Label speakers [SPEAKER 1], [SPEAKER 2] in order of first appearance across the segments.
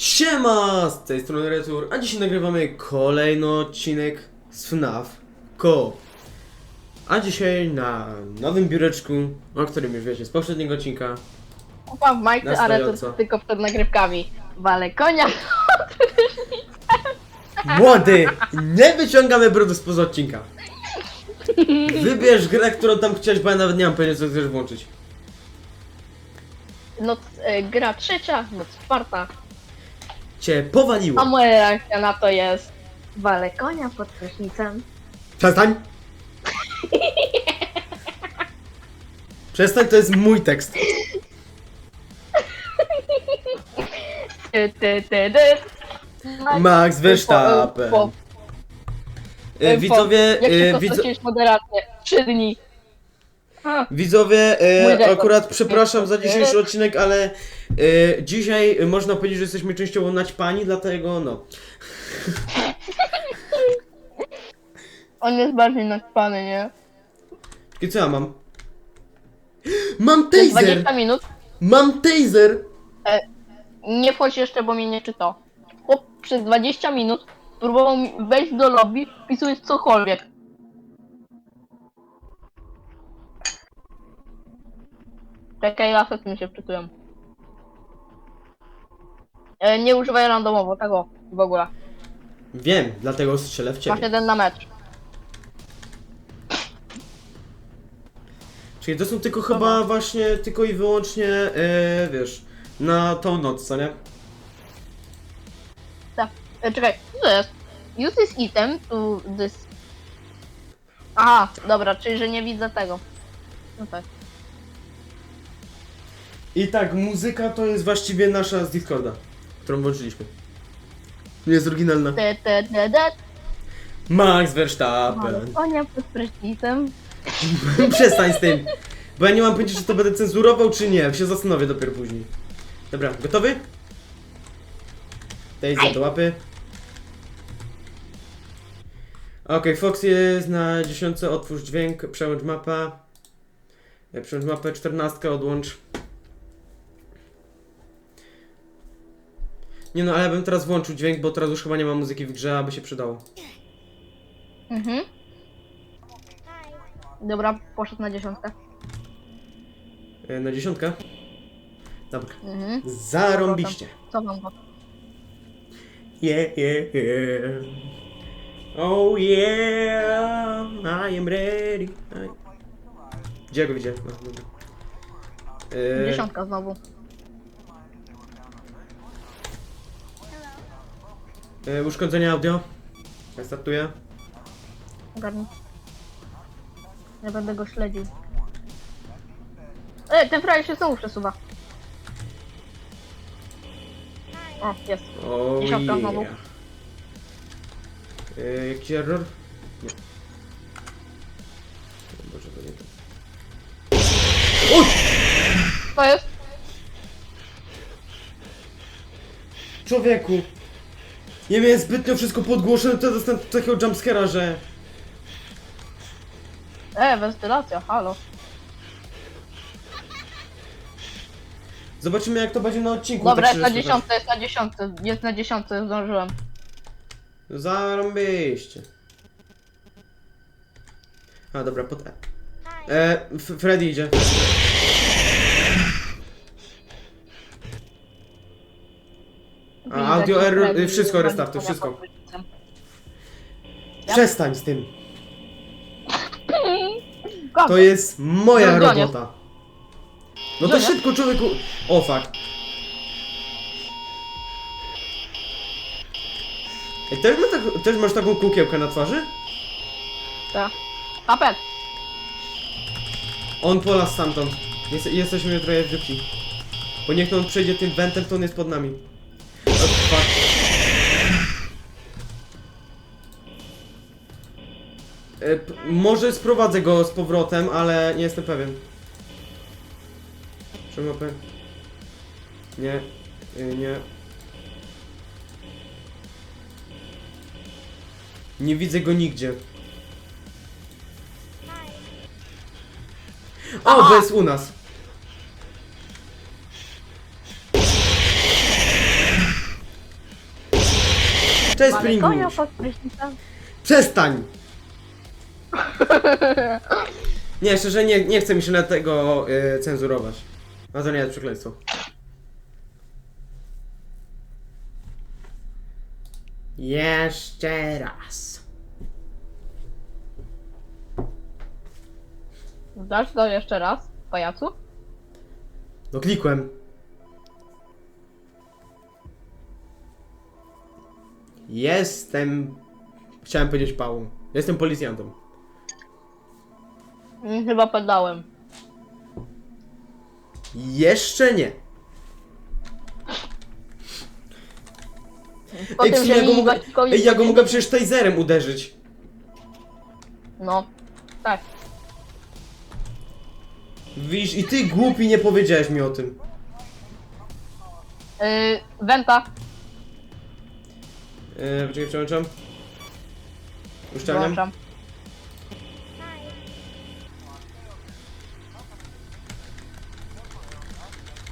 [SPEAKER 1] Siema! Z tej strony Retur, a dzisiaj nagrywamy kolejny odcinek z FNAF Go. A dzisiaj na nowym biureczku, o którym już wiecie z poprzedniego odcinka.
[SPEAKER 2] Kupa w majce, ale to tylko przed nagrywkami. Wale konia.
[SPEAKER 1] Młody! Nie wyciągamy brudu spoza odcinka. Wybierz grę, którą tam chciałeś, bo ja nawet nie mam pojęcia, co chcesz włączyć.
[SPEAKER 2] Noc, e, gra trzecia, noc czwarta.
[SPEAKER 1] Cię powaliło.
[SPEAKER 2] A moja reakcja na to jest wale konia pod prysznicem.
[SPEAKER 1] Przestań! Przestań, to jest mój tekst.
[SPEAKER 2] Ty, ty, ty, ty.
[SPEAKER 1] Max Verstappen.
[SPEAKER 2] Po-
[SPEAKER 1] E,
[SPEAKER 2] po-
[SPEAKER 1] Widzowie,
[SPEAKER 2] Jak
[SPEAKER 1] e,
[SPEAKER 2] szybko
[SPEAKER 1] widzo
[SPEAKER 2] straciłeś moderację? Trzy dni.
[SPEAKER 1] Widzowie e, akurat przepraszam za dzisiejszy odcinek, ale e, dzisiaj e, można powiedzieć, że jesteśmy częściowo naćpani, dlatego no.
[SPEAKER 2] on jest bardziej naćpany, nie?
[SPEAKER 1] I co ja mam? Mam taser!
[SPEAKER 2] 20 minut.
[SPEAKER 1] Mam taser!
[SPEAKER 2] Nie wchodź jeszcze, bo mnie nie czytał. Chłop przez 20 minut próbował mi wejść do lobby, wpisując cokolwiek. Czekaj, lasy mi się wczytują. E, nie używaj randomowo, tego w ogóle.
[SPEAKER 1] Wiem, dlatego strzelę w
[SPEAKER 2] Masz
[SPEAKER 1] ciebie.
[SPEAKER 2] jeden na mecz.
[SPEAKER 1] Czyli to są tylko chyba właśnie, tylko i wyłącznie, e, wiesz, na tą noc, co nie?
[SPEAKER 2] Tak. E, czekaj, co to jest? Use this item to this... Aha, dobra, czyli że nie widzę tego. No tak.
[SPEAKER 1] I tak, muzyka to jest właściwie nasza z Discorda, którą włączyliśmy. Jest oryginalna.
[SPEAKER 2] Te, te, te, te.
[SPEAKER 1] Max Verstappen.
[SPEAKER 2] Konia pod prysznicem.
[SPEAKER 1] Przestań z tym. Bo ja nie mam pojęcia, czy to będę cenzurował, czy nie. Się zastanowię dopiero później. Dobra, gotowy? Daj do łapy. Okej, Fox jest na 10, otwórz dźwięk, przełącz mapa. E, Przełącz mapę, 14 odłącz. Nie no, ale ja bym teraz włączył dźwięk, bo teraz już chyba nie ma muzyki w grze, aby się przydało.
[SPEAKER 2] Mhm. Dobra, poszedł na dziesiątkę.
[SPEAKER 1] E, Na dziesiątkę? Dobra.
[SPEAKER 2] Mhm.
[SPEAKER 1] Zarąbiście.
[SPEAKER 2] Cofam go.
[SPEAKER 1] Yeah, yeah, yeah. Oh yeah, I am ready. I... Gdzie ja go widzę? No, dobra. E,
[SPEAKER 2] Dziesiątka znowu.
[SPEAKER 1] E, uszkodzenie audio. Startuję.
[SPEAKER 2] Ogarnij. Ja będę go śledził. E, ten frajer się znowu przesuwa. O, jest.
[SPEAKER 1] Oh
[SPEAKER 2] Dziesiątka znowu.
[SPEAKER 1] yeah. E, jakiś error? Nie. O Boże, to nie to. O!
[SPEAKER 2] To jest?
[SPEAKER 1] Człowieku! Nie miałem zbytnio wszystko podgłoszone, to dostałem takiego jumpscare'a, że...
[SPEAKER 2] E, wentylacja, halo.
[SPEAKER 1] Zobaczymy jak to będzie na odcinku.
[SPEAKER 2] Dobra,
[SPEAKER 1] tak
[SPEAKER 2] jest na
[SPEAKER 1] szczerze
[SPEAKER 2] dziesiątce, jest na dziesiątce. Jest na dziesiątce, zdążyłem.
[SPEAKER 1] Zarąbiście. A dobra, pod E. E, F- Freddy idzie. A, audio error, wszystko restartuj, wszystko. Przestań z tym. To jest moja
[SPEAKER 2] No,
[SPEAKER 1] robota. No to szybko człowieku. O fuck. Ej, też, ma tak, też masz taką kukiełkę na twarzy?
[SPEAKER 2] Tak. Papet.
[SPEAKER 1] On pola stamtąd. Jest, jesteśmy trochę w dupci. Bo niech on przejdzie tym wentem, to on jest pod nami. E, może sprowadzę go z powrotem, ale nie jestem pewien. Przemapę. Nie. Y, Nie. Nie widzę go nigdzie. O, bo jest u nas. Cześć
[SPEAKER 2] Mamy konia
[SPEAKER 1] Springuś!
[SPEAKER 2] pod prysznicem.
[SPEAKER 1] Przestań! Nie, szczerze nie, nie chcę mi się na tego y, cenzurować. A to nie jest przekleństwo. Jeszcze raz.
[SPEAKER 2] Dasz to jeszcze raz, pajacu?
[SPEAKER 1] No klikłem. Jestem... Chciałem powiedzieć pałą. Jestem policjantem.
[SPEAKER 2] Chyba podałem.
[SPEAKER 1] Jeszcze nie.
[SPEAKER 2] Po
[SPEAKER 1] Ej, w
[SPEAKER 2] tym,
[SPEAKER 1] sumie
[SPEAKER 2] że
[SPEAKER 1] ja go
[SPEAKER 2] mi
[SPEAKER 1] mogę, ej, ja go mogę przecież taserem uderzyć.
[SPEAKER 2] No, tak.
[SPEAKER 1] Widzisz, i ty głupi nie powiedziałeś mi o tym.
[SPEAKER 2] Yy, Wenta,
[SPEAKER 1] Yy, poczekaj, przełączam. Uszczelniam.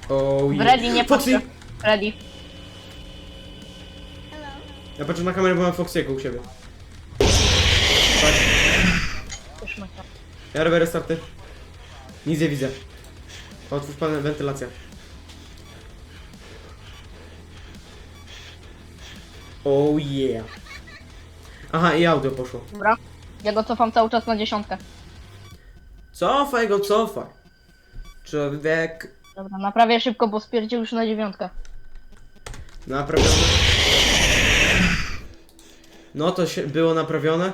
[SPEAKER 1] Oh,
[SPEAKER 2] W Ready nie
[SPEAKER 1] Foxy!
[SPEAKER 2] patrzę. Ready.
[SPEAKER 1] Ja patrzę na kamerę, bo mam Foxy'ego u siebie. Tak, ja robię restarty. Nic nie widzę. Otwórz pan wentylacja. Oh yeah. Aha, i audio poszło.
[SPEAKER 2] Dobra. Ja go cofam cały czas na dziesiątkę.
[SPEAKER 1] Cofaj go, cofaj. Człowiek
[SPEAKER 2] Dobra, naprawię szybko, bo spierdził już na dziewiątkę.
[SPEAKER 1] naprawione. No to się było naprawione.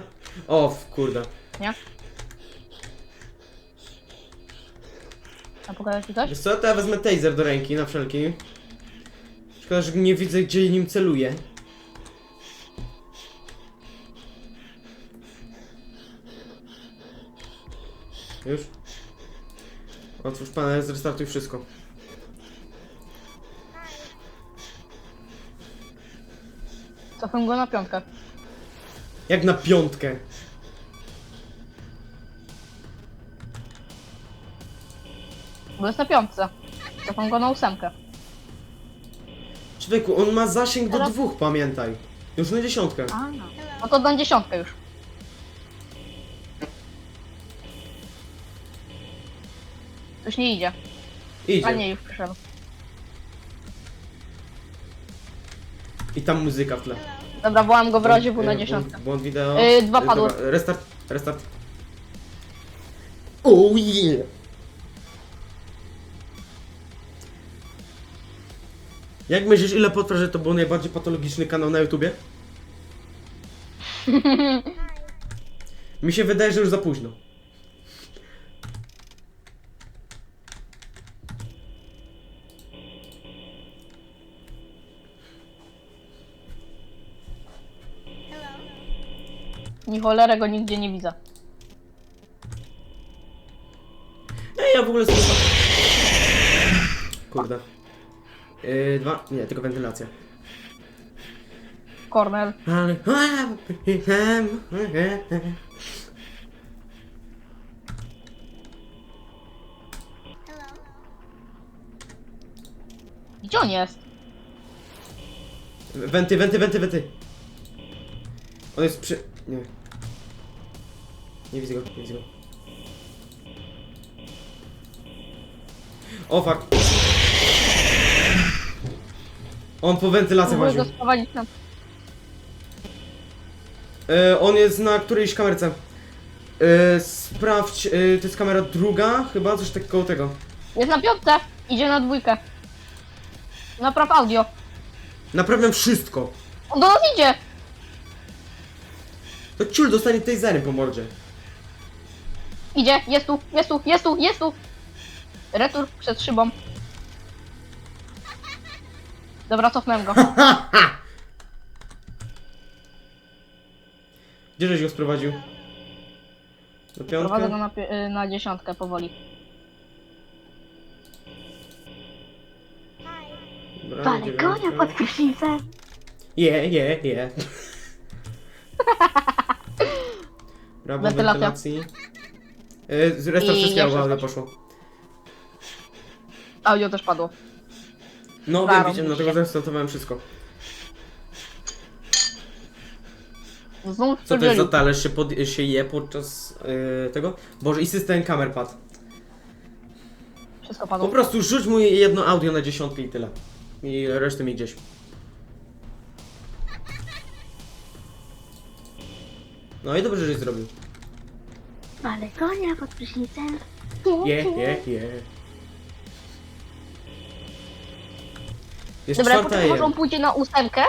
[SPEAKER 1] O, w kurde.
[SPEAKER 2] Nie? A pokażę ci coś?
[SPEAKER 1] Wiesz co, to ja wezmę taser do ręki na wszelki. Szkoda, że nie widzę gdzie nim celuję. Już? Otwórz panel, zrestartuj wszystko.
[SPEAKER 2] Cofam go na piątkę.
[SPEAKER 1] Jak na piątkę.
[SPEAKER 2] Bo jest na piątce. Cofam go na ósemkę.
[SPEAKER 1] Człowieku, on ma zasięg do
[SPEAKER 2] Teraz-
[SPEAKER 1] dwóch, pamiętaj. Już na dziesiątkę.
[SPEAKER 2] A. No to na dziesiątkę już. Już nie idzie. A
[SPEAKER 1] Idzie.
[SPEAKER 2] nie, już przyszedł.
[SPEAKER 1] I tam muzyka w tle.
[SPEAKER 2] Dobra, wołam go w razie był na
[SPEAKER 1] Yy,
[SPEAKER 2] dziesiątkę.
[SPEAKER 1] Błąd, wideo.
[SPEAKER 2] Yy, dwa padły.
[SPEAKER 1] dobra, Restart, restart. Oh yeah! Jak myślisz, ile potwierdzi, że to był najbardziej patologiczny kanał na YouTubie? Mi się wydaje, że już za późno.
[SPEAKER 2] Ni cholerę go nigdzie nie widzę.
[SPEAKER 1] Ej, ja w ogóle sobie... Kurde. Yy, dwa... Nie, tylko wentylacja.
[SPEAKER 2] Cornel.
[SPEAKER 1] Ale...
[SPEAKER 2] Gdzie on jest?
[SPEAKER 1] Wenty, wenty, wenty, wenty. On jest przy... Nie. Nie widzę go, nie widzę go. O fuck. On po wentylację
[SPEAKER 2] Próbuję
[SPEAKER 1] łaził.
[SPEAKER 2] go na...
[SPEAKER 1] E, on jest na którejś kamerce. E, sprawdź, e, to jest kamera druga, chyba coś tak koło tego.
[SPEAKER 2] Jest na piątce! Idzie na dwójkę. Napraw audio.
[SPEAKER 1] Naprawiam wszystko.
[SPEAKER 2] On do nas idzie!
[SPEAKER 1] To ciul dostanie taserem po mordzie.
[SPEAKER 2] Idzie, jest tu, jest tu, jest tu, jest tu! Retur przed szybą. Dobra, cofnąłem go.
[SPEAKER 1] Gdzie żeś go sprowadził? Do
[SPEAKER 2] Prowadzę go na, pi- y, na dziesiątkę powoli.
[SPEAKER 1] Dobra,
[SPEAKER 2] Ale
[SPEAKER 1] dziewiątka.
[SPEAKER 2] konia pod prysznicem!
[SPEAKER 1] Je, je, je. Brawo,
[SPEAKER 2] Wentylacja.
[SPEAKER 1] wentylacji. Yy, z restart
[SPEAKER 2] I
[SPEAKER 1] wszystkiego
[SPEAKER 2] nie przestać.
[SPEAKER 1] poszło.
[SPEAKER 2] Audio też padło.
[SPEAKER 1] No wiem, widziałem, dlatego zrestartowałem wszystko. Co to jest za talerz się, pod, się je podczas yy, tego? Boże, i system kamer padł.
[SPEAKER 2] Wszystko
[SPEAKER 1] Po
[SPEAKER 2] padło.
[SPEAKER 1] prostu rzuć mu jedno audio na dziesiątkę i tyle. I resztę mi gdzieś. No i dobrze, żeś zrobił.
[SPEAKER 2] Ale konia pod prysznicem.
[SPEAKER 1] Je, je, je. Jest
[SPEAKER 2] Dobra,
[SPEAKER 1] czwarta
[SPEAKER 2] poczekaj, może on pójdzie na ósemkę.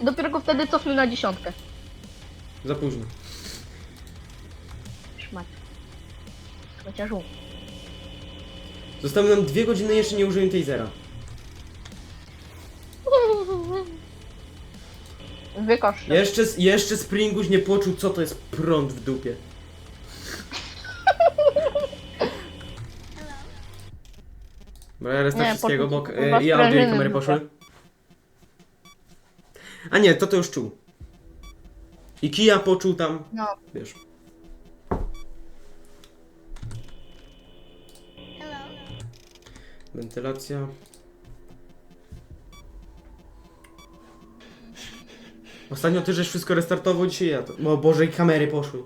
[SPEAKER 2] I dopiero go wtedy cofnę na dziesiątkę.
[SPEAKER 1] Za późno.
[SPEAKER 2] Szmat. Chociażu.
[SPEAKER 1] Zostały nam dwie godziny jeszcze nie użyłem tasera.
[SPEAKER 2] Wykosz.
[SPEAKER 1] Jeszcze, jeszcze Springuś nie poczuł co to jest prąd w dupie. Dobra, reszta
[SPEAKER 2] Nie,
[SPEAKER 1] wszystkiego,
[SPEAKER 2] poczuł-
[SPEAKER 1] bo e, i audio i
[SPEAKER 2] sprężyny
[SPEAKER 1] kamery
[SPEAKER 2] w
[SPEAKER 1] poszły. A nie, to to już czuł. I kija poczuł tam,
[SPEAKER 2] No.
[SPEAKER 1] wiesz. Wentylacja. Ostatnio ty żeś wszystko restartował, dzisiaj ja to. O Boże, i kamery poszły.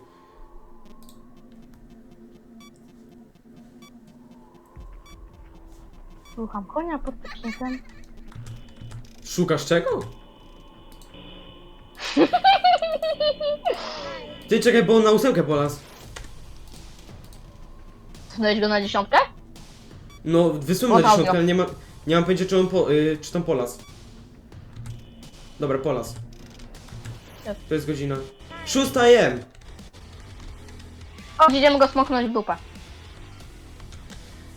[SPEAKER 2] Słucham konia pod prysznicem.
[SPEAKER 1] Szukasz czego? Ty czekaj, bo on na ósemkę polas.
[SPEAKER 2] Cofnąłeś go na dziesiątkę?
[SPEAKER 1] No, wysłałem na
[SPEAKER 2] Od audio.
[SPEAKER 1] dziesiątkę, ale nie, ma, nie mam pojęcia, czy on po, y, czy tam polas. Dobra, polas. To jest godzina. Szósta jem.
[SPEAKER 2] O, idziemy go smoknąć w dupę.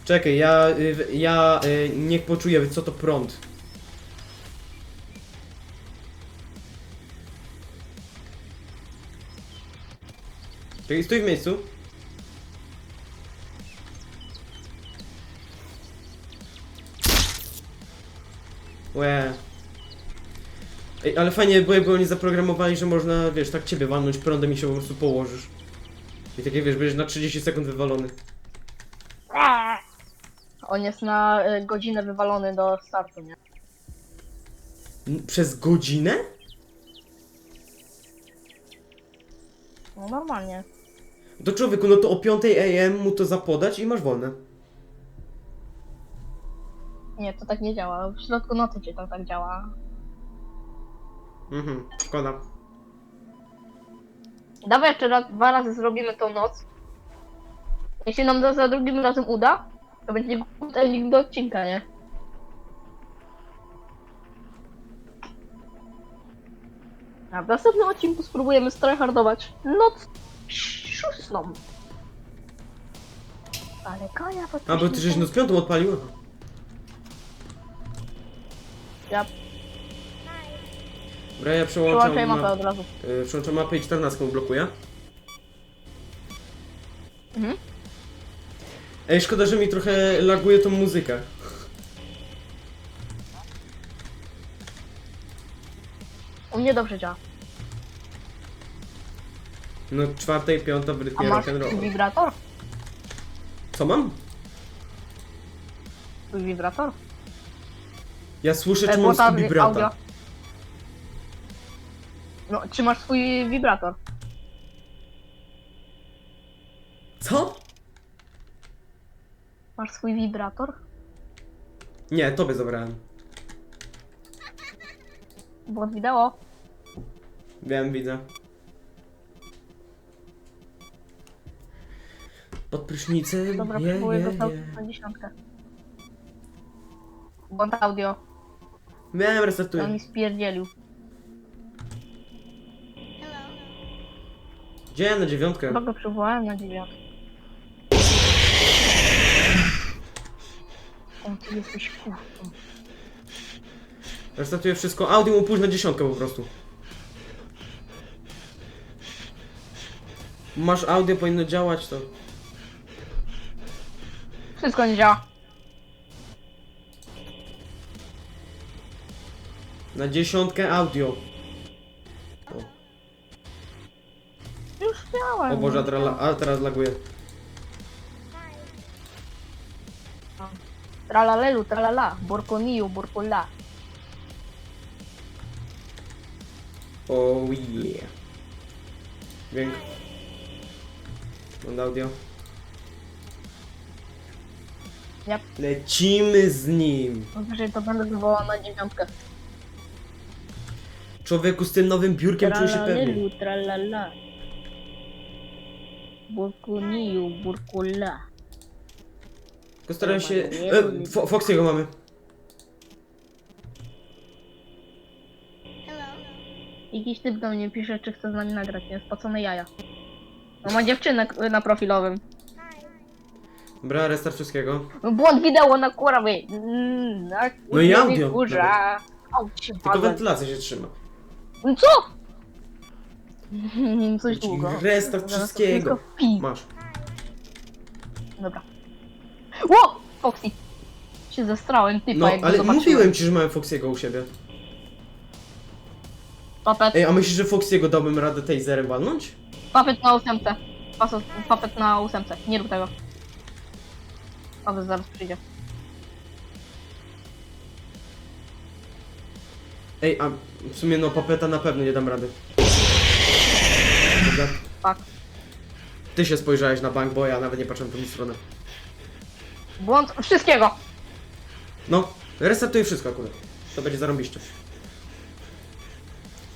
[SPEAKER 1] Czekaj, ja, y, ja y, niech poczuję, co to prąd. Czekaj, stój w miejscu. Łe. Ej, ale fajnie było, jakby oni zaprogramowali, że można, wiesz, tak ciebie walnąć prądem i się po prostu położysz. I takie, wiesz, będziesz na 30 sekund wywalony.
[SPEAKER 2] On jest na y, godzinę wywalony do startu, nie?
[SPEAKER 1] N- Przez godzinę?
[SPEAKER 2] No normalnie.
[SPEAKER 1] To człowieku, no to o 5 AM mu to zapodać i masz wolne.
[SPEAKER 2] Nie, to tak nie działa. W środku nocy ci to tak działa.
[SPEAKER 1] Mhm, szkoda.
[SPEAKER 2] Dawaj jeszcze raz, dwa razy zrobimy tą noc. Jeśli nam to za drugim razem uda, to będzie ending do odcinka, nie? A w następnym odcinku spróbujemy stryhardować noc szóstą. Ale konia pod
[SPEAKER 1] A, bo ty żeś noc piątą odpalił? Aha.
[SPEAKER 2] Ja
[SPEAKER 1] Dobra, ja przełączam,
[SPEAKER 2] przełączaj mapę
[SPEAKER 1] ma-
[SPEAKER 2] od razu.
[SPEAKER 1] y, przełączam mapę i 14 blokuję.
[SPEAKER 2] Mhm.
[SPEAKER 1] Ej, szkoda, że mi trochę laguje tą muzykę.
[SPEAKER 2] U mnie dobrze działa.
[SPEAKER 1] No, czwarta i piąta w
[SPEAKER 2] A
[SPEAKER 1] rytmie
[SPEAKER 2] masz
[SPEAKER 1] rock'n'roll.
[SPEAKER 2] wibrator?
[SPEAKER 1] Co mam?
[SPEAKER 2] Wibrator?
[SPEAKER 1] Ja słyszę,
[SPEAKER 2] E,
[SPEAKER 1] czy
[SPEAKER 2] bo
[SPEAKER 1] mam
[SPEAKER 2] tam
[SPEAKER 1] brata.
[SPEAKER 2] No, czy masz swój wibrator?
[SPEAKER 1] Co?
[SPEAKER 2] Masz swój wibrator?
[SPEAKER 1] Nie, tobie zabrałem.
[SPEAKER 2] Bo wideo.
[SPEAKER 1] Wiem, widzę. Pod prysznicem,
[SPEAKER 2] Dobra,
[SPEAKER 1] je,
[SPEAKER 2] próbuję
[SPEAKER 1] je,
[SPEAKER 2] cały
[SPEAKER 1] je.
[SPEAKER 2] na dziesiątkę. Błąd audio.
[SPEAKER 1] Wiem,
[SPEAKER 2] On mi spierdzielił.
[SPEAKER 1] Gdzie na dziewiątkę?
[SPEAKER 2] Chyba go przywołałem na dziewiątkę. O, ty jesteś.
[SPEAKER 1] Restartuję wszystko. Audio mu pójdź na dziesiątkę po prostu. Masz audio, powinno działać to.
[SPEAKER 2] Wszystko nie działa.
[SPEAKER 1] Na dziesiątkę audio.
[SPEAKER 2] Działa.
[SPEAKER 1] O Boże, a teraz, la- a teraz laguje.
[SPEAKER 2] Tralalelu, tralala. Borkoniju, borkola.
[SPEAKER 1] Oh yeah. Dźwięk. Mam audio.
[SPEAKER 2] Yep.
[SPEAKER 1] Lecimy z nim.
[SPEAKER 2] Wyżej to będę wywołała na dziewiątkę.
[SPEAKER 1] Człowieku z tym nowym biurkiem czuję się pewnie.
[SPEAKER 2] Tralalilu, tralala. Burkuniju, burkula.
[SPEAKER 1] Tylko staram się... E, Fo- Foxiego mamy.
[SPEAKER 2] Jakiś typ do mnie pisze, czy chce z nami nagrać, nie? Spocone jaja. No ma dziewczynę k- na profilowym.
[SPEAKER 1] Dobra, restart wszystkiego.
[SPEAKER 2] Błąd wideo na kurwy. Mm, na
[SPEAKER 1] No i audio
[SPEAKER 2] Kurza. Aucie,
[SPEAKER 1] Tylko
[SPEAKER 2] ale-
[SPEAKER 1] wentylacja się trzyma.
[SPEAKER 2] No Co? Coś
[SPEAKER 1] Ci
[SPEAKER 2] długo.
[SPEAKER 1] restart
[SPEAKER 2] Zaraz to
[SPEAKER 1] wszystkiego.
[SPEAKER 2] wszystko wpi-
[SPEAKER 1] Masz.
[SPEAKER 2] Dobra. Ło! Foxy. Się zestrałem, typa
[SPEAKER 1] No,
[SPEAKER 2] jak go
[SPEAKER 1] ale
[SPEAKER 2] zobaczyłem.
[SPEAKER 1] mówiłem ci, że mamy Foxiego u siebie.
[SPEAKER 2] Papet,
[SPEAKER 1] Ej, a myślisz, że Foxiego dałbym radę taserem walnąć?
[SPEAKER 2] papet na ósemce. Paso- Papet na ósemce. Nie rób tego. Papet zaraz przyjdzie.
[SPEAKER 1] Ej, a w sumie no papeta na pewno nie dam rady.
[SPEAKER 2] Tak.
[SPEAKER 1] Ty się spojrzałeś na bank, bo ja nawet nie patrzyłem w tą stronę.
[SPEAKER 2] Błąd wszystkiego.
[SPEAKER 1] No, restartuję wszystko akurat. To będzie zarąbiście.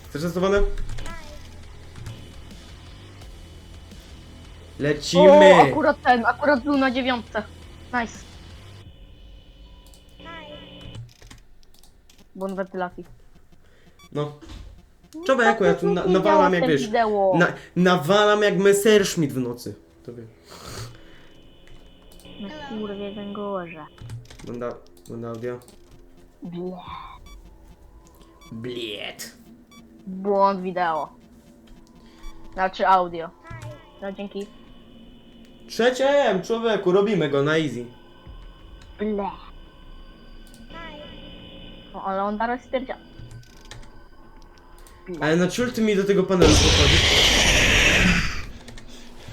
[SPEAKER 1] Chcesz testowane? Lecimy!
[SPEAKER 2] O, akurat ten, akurat był na dziewiątce. Nice. Błąd wentylacji.
[SPEAKER 1] No. Człowieku, ja tu na, nawalam jak wiesz.
[SPEAKER 2] Wideo.
[SPEAKER 1] Na, nawalam jak Messerschmitt w nocy. To wiem.
[SPEAKER 2] No kurwie węgorze.
[SPEAKER 1] Będę, będę audio.
[SPEAKER 2] Ble.
[SPEAKER 1] Bliet.
[SPEAKER 2] Błąd wideo. Znaczy audio. No dzięki.
[SPEAKER 1] Trzecie M, człowieku, robimy go na easy.
[SPEAKER 2] Ble. No ale on teraz stwierdził.
[SPEAKER 1] Ale na ciul ty mi do tego panelu podchodzisz.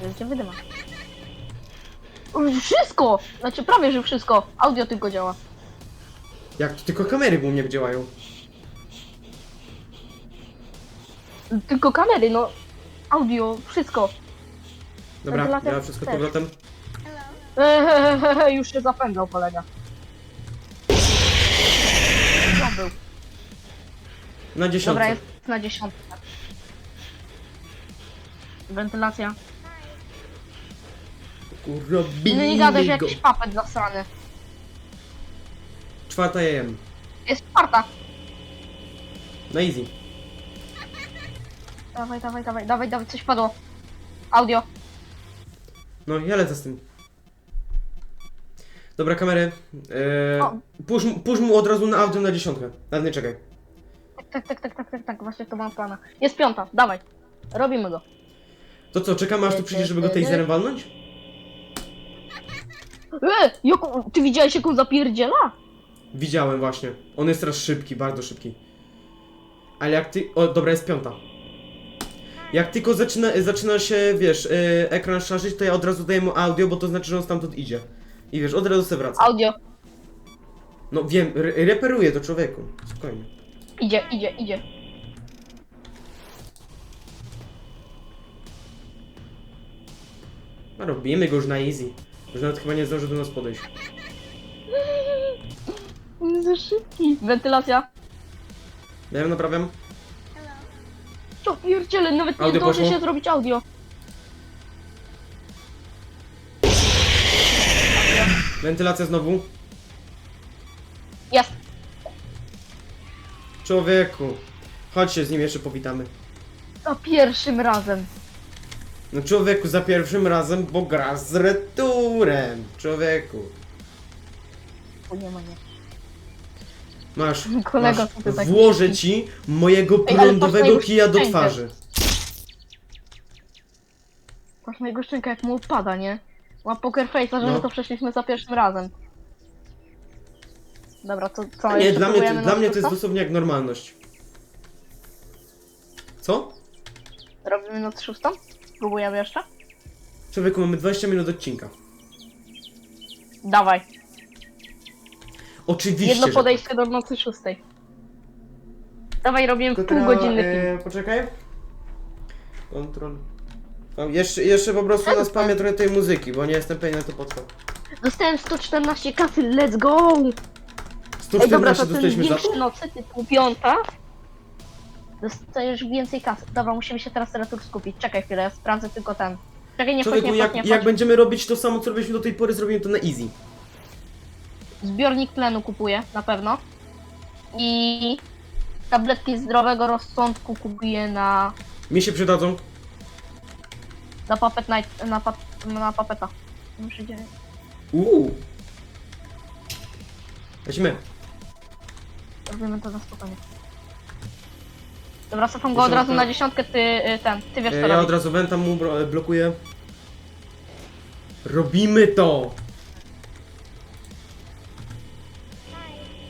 [SPEAKER 2] że cię wydyma. Wszystko! Znaczy prawie, że wszystko. Audio tylko działa.
[SPEAKER 1] Jak to tylko kamery u mnie działają.
[SPEAKER 2] Tylko kamery, no. Audio, wszystko.
[SPEAKER 1] Dobra,
[SPEAKER 2] Wentylator
[SPEAKER 1] ja wszystko z
[SPEAKER 2] też.
[SPEAKER 1] powrotem.
[SPEAKER 2] Ehehehe, już się zapędzał kolega. Był.
[SPEAKER 1] Na dziesiątce.
[SPEAKER 2] Dobra, jest na dziesiątce. Wentylacja.
[SPEAKER 1] Kurwa,
[SPEAKER 2] No nie gadaj, że
[SPEAKER 1] go.
[SPEAKER 2] jakiś papet zasrany.
[SPEAKER 1] Czwarta jem.
[SPEAKER 2] Jest czwarta.
[SPEAKER 1] Na easy.
[SPEAKER 2] Dawaj, dawaj, dawaj, dawaj, dawaj, coś padło. Audio.
[SPEAKER 1] No, ja lecę z tym. Dobra, kamery.
[SPEAKER 2] O.
[SPEAKER 1] Eee, puść, mu- puść mu od razu na audio na dziesiątkę. Nawet nie czekaj.
[SPEAKER 2] Tak, tak, tak, tak, tak, tak, właśnie to mam plana. Jest piąta, dawaj. Robimy go.
[SPEAKER 1] To co, czekamy aż tu przyjdzie, żeby go taserem walnąć?
[SPEAKER 2] E, on- ty widziałeś jak on zapierdziela?
[SPEAKER 1] Widziałem właśnie. On jest teraz szybki, bardzo szybki. Ale jak ty... O, dobra, jest piąta. Jak tylko zaczyna, zaczyna się, wiesz, yy, ekran szarzyć, to ja od razu daję mu audio, bo to znaczy, że on stamtąd idzie. I wiesz, od razu se wraca.
[SPEAKER 2] Audio.
[SPEAKER 1] No wiem, re reperuję to człowieku. Spokojnie.
[SPEAKER 2] Idzie, idzie, idzie.
[SPEAKER 1] No robimy go już na easy. Już nawet chyba nie zdąży do nas podejść.
[SPEAKER 2] On jest za szybki. Wentylacja.
[SPEAKER 1] Ja ją naprawiam.
[SPEAKER 2] Co pierdziele, nawet nie
[SPEAKER 1] Audio
[SPEAKER 2] zdąży
[SPEAKER 1] poszło?
[SPEAKER 2] się zrobić audio.
[SPEAKER 1] Wentylacja znowu. Człowieku. Chodź się z nim jeszcze powitamy.
[SPEAKER 2] Za pierwszym razem.
[SPEAKER 1] No człowieku, za pierwszym razem, bo gra z returem. Człowieku.
[SPEAKER 2] O nie ma nie.
[SPEAKER 1] Masz,
[SPEAKER 2] Kolego,
[SPEAKER 1] masz
[SPEAKER 2] tak
[SPEAKER 1] włożę ci mojego
[SPEAKER 2] ale
[SPEAKER 1] prądowego
[SPEAKER 2] patrz na
[SPEAKER 1] kija do twarzy.
[SPEAKER 2] Patrz na jego szczękę jak mu upada, nie? Ma poker face'a, że
[SPEAKER 1] No.
[SPEAKER 2] my to przeszliśmy za pierwszym razem. Dobra, to co?
[SPEAKER 1] Nie,
[SPEAKER 2] jeszcze
[SPEAKER 1] dla mnie,
[SPEAKER 2] próbujemy
[SPEAKER 1] dla
[SPEAKER 2] na
[SPEAKER 1] mnie to jest
[SPEAKER 2] szósta?
[SPEAKER 1] dosłownie jak normalność. Co?
[SPEAKER 2] Robimy noc szóstą? Próbujemy jeszcze?
[SPEAKER 1] Człowieku, mamy 20 minut odcinka.
[SPEAKER 2] Dawaj.
[SPEAKER 1] Oczywiście,
[SPEAKER 2] Jedno
[SPEAKER 1] że
[SPEAKER 2] podejście do nocy szóstej. Dawaj, robimy
[SPEAKER 1] Tylko
[SPEAKER 2] półgodzinny
[SPEAKER 1] teraz,
[SPEAKER 2] film.
[SPEAKER 1] e, Poczekaj. Kontrol. O, jeszcze, jeszcze po prostu na spamie trochę tej muzyki, bo nie jestem pewien to po co.
[SPEAKER 2] Dostałem 114 kasy, let's go! Ej,
[SPEAKER 1] 114
[SPEAKER 2] dobra, to ten
[SPEAKER 1] dostaliśmy za to?
[SPEAKER 2] nocy typu piąta. Dostajesz więcej kasy. Dobra, musimy się teraz teraz skupić. Czekaj chwilę, ja sprawdzę tylko ten. Czekaj, nie
[SPEAKER 1] Człowieku,
[SPEAKER 2] nie
[SPEAKER 1] jak,
[SPEAKER 2] wchodź, nie
[SPEAKER 1] jak będziemy robić to samo, co robiliśmy do tej pory, zrobimy to na easy.
[SPEAKER 2] Zbiornik tlenu kupuję, na pewno. I tabletki zdrowego rozsądku kupuję na,
[SPEAKER 1] Mi się przydadzą.
[SPEAKER 2] na Puppet Night, na, pap, na Puppeta. Muszę dziewięć.
[SPEAKER 1] Uuu. Weźmy.
[SPEAKER 2] Robimy to na spokojnie. Dobra, cofam go od
[SPEAKER 1] Dziesiątka.
[SPEAKER 2] razu na dziesiątkę, ty y, ten, ty wiesz co
[SPEAKER 1] E, ja
[SPEAKER 2] robić.
[SPEAKER 1] od razu wętam mu bro- blokuję. Robimy to!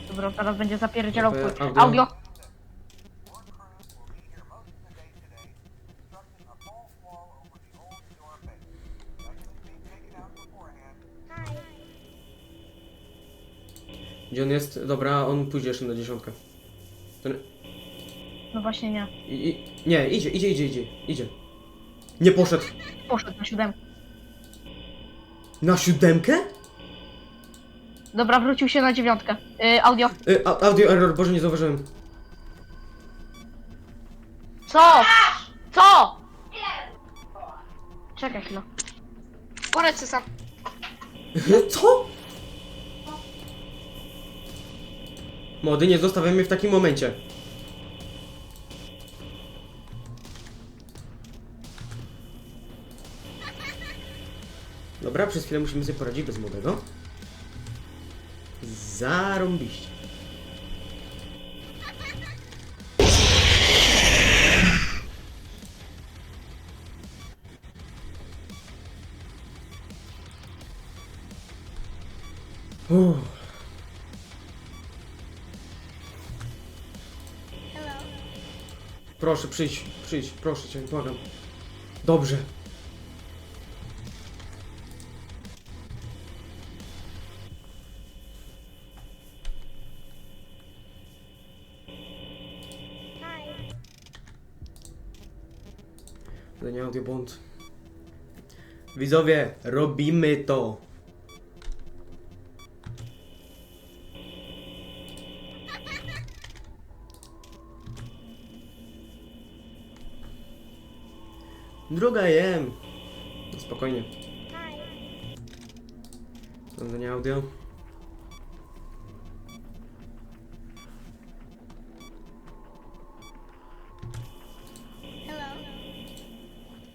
[SPEAKER 2] Dobra, teraz będzie zapierdzielał
[SPEAKER 1] Dobra, audio.
[SPEAKER 2] audio.
[SPEAKER 1] Gdzie on jest? Dobra, on pójdzie jeszcze na dziesiątkę. Ten...
[SPEAKER 2] No właśnie nie.
[SPEAKER 1] I, i... Nie, idzie, idzie, idzie, idzie, idzie. Nie poszedł.
[SPEAKER 2] Poszedł na siódemkę.
[SPEAKER 1] Na siódemkę?
[SPEAKER 2] Dobra, wrócił się na dziewiątkę. Y, audio.
[SPEAKER 1] Y, a- audio error, Boże, nie zauważyłem.
[SPEAKER 2] Co? Co? Czekaj chwilę. Poradź sobie sam.
[SPEAKER 1] Co? Młody, nie zostawiaj mnie w takim momencie. Dobra, przez chwilę musimy sobie poradzić bez młodego. Zarąbiście. Uff. Proszę, przyjdź, przyjdź, proszę cię, błagam. Dobrze. To nie audio błąd. Widzowie, robimy to. Druga jem. Spokojnie. Sprawdzenie audio.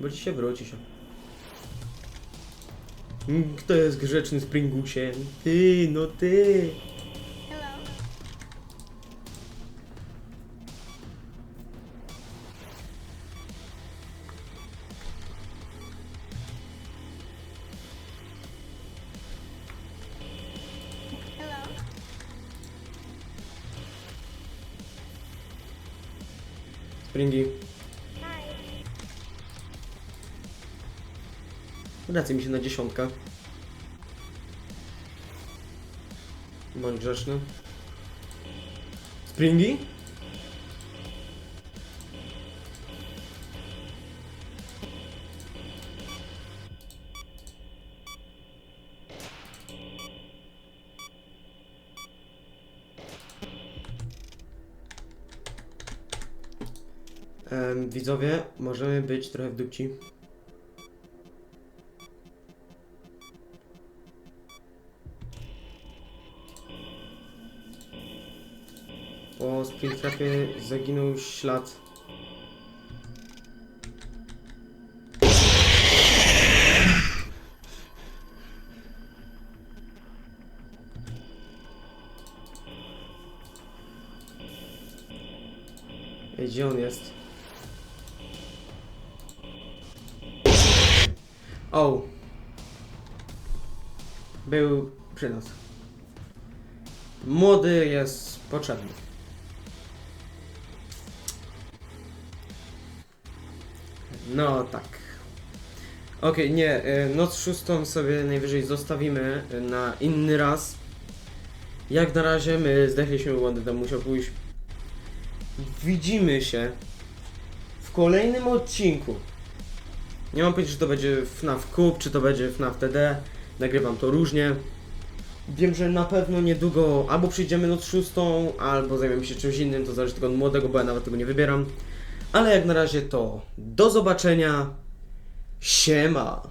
[SPEAKER 1] Wróci się, wróci się. Mm, Kto jest grzeczny Springusiem? Ty, no ty. Wracaj mi się na dziesiątkę. Bądź grzeczny. Springi? Widzowie, możemy być trochę w dupci. Po Springtrapie zaginął ślad. Ej, gdzie on jest? O! Był przy nas. Młody jest potrzebny. No tak. Okej, nie, y, noc szóstą sobie najwyżej zostawimy na inny raz. Jak na razie my zdechliśmy, bo on tam musiał pójść widzimy się w kolejnym odcinku. Nie mam powiedzieć, czy to będzie FNAF Cup, czy to będzie FNAF TD. Nagrywam to różnie. Wiem, że na pewno niedługo albo przyjdziemy noc szóstą, albo zajmiemy się czymś innym, to zależy tylko od młodego, bo ja nawet tego nie wybieram. Ale jak na razie to do zobaczenia. Siema!